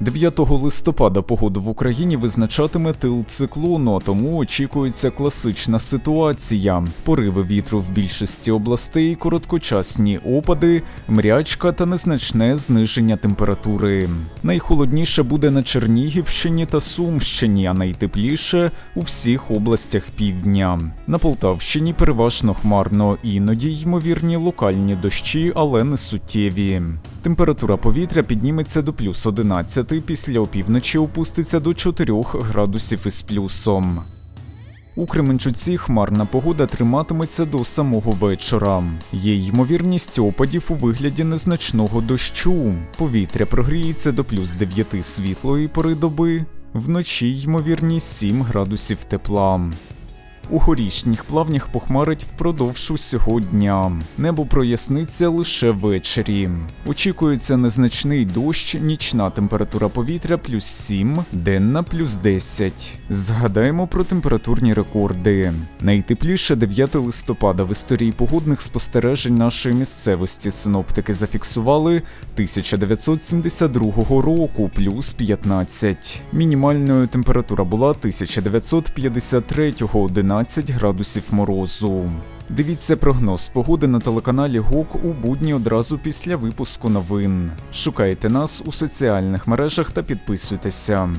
9 листопада погоду в Україні визначатиме тил циклону, тому очікується класична ситуація: пориви вітру в більшості областей, короткочасні опади, мрячка та незначне зниження температури. Найхолодніше буде на Чернігівщині та Сумщині, а найтепліше у всіх областях півдня. На Полтавщині переважно хмарно, іноді ймовірні локальні дощі, але не суттєві. Температура повітря підніметься до плюс 11, після опівночі опуститься до 4 градусів із плюсом. У Кременчуці хмарна погода триматиметься до самого вечора. Є ймовірність опадів у вигляді незначного дощу. Повітря прогріється до плюс 9 світлої пори доби, вночі ймовірність 7 градусів тепла. У горішніх плавнях похмарить впродовж усього дня. Небо проясниться лише ввечері. Очікується незначний дощ, нічна температура повітря плюс 7, денна плюс 10. Згадаємо про температурні рекорди. Найтепліше 9 листопада в історії погодних спостережень нашої місцевості синоптики зафіксували 1972 року плюс 15. Мінімальною температура була 1953 11 градусів морозу. Дивіться прогноз погоди на телеканалі ГОК у будні одразу після випуску новин. Шукайте нас у соціальних мережах та підписуйтеся.